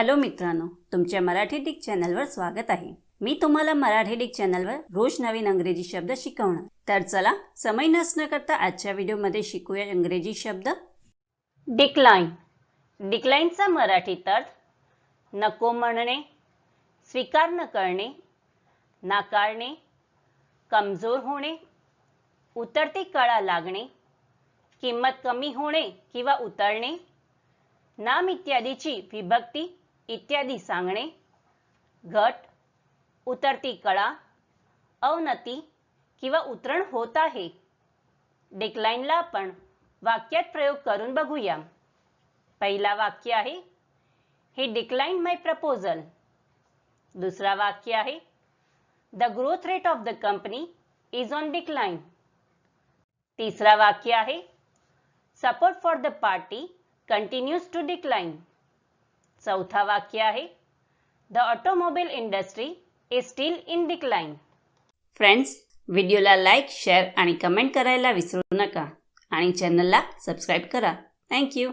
Hello मित्रांनो तुमच्या Marathi Dick चॅनलवर स्वागत आहे. मी तुम्हाला मराठी डिक चॅनलवर रोज नवीन अंग्रेजी शब्द शिकवणार. तर चला समय नसणं करता आजच्या व्हिडिओमध्ये शिकूया इंग्रजी शब्द. डिक्लाईन डिक्लाईनचा मराठीत अर्थ नको म्हणणे स्वीकार न करणे नाकारणे कमजोर होणे उतरती कळा लागणे किंमत कमी होणे किंवा उतरणे नाम इत्यादीची विभक्ती इत्यादी सांगणे घट उतरती कळा अवनती किंवा उतरण होत आहे. डिक्लाईनला आपण वाक्यात प्रयोग करून बघूया. पहिला वाक्य आहे हे डिक्लाइन माय प्रपोजल दुसरा वाक्य आहे the growth rate of the company is on decline तिसरा वाक्य आहे support for the party continues to decline चौथा वाक्य आहे. The automobile industry is still in decline friends व्हिडिओला लाईक शेअर आणि कमेंट करायला विसरू नका. आणि चॅनलला सबस्क्राईब करा. थँक्यू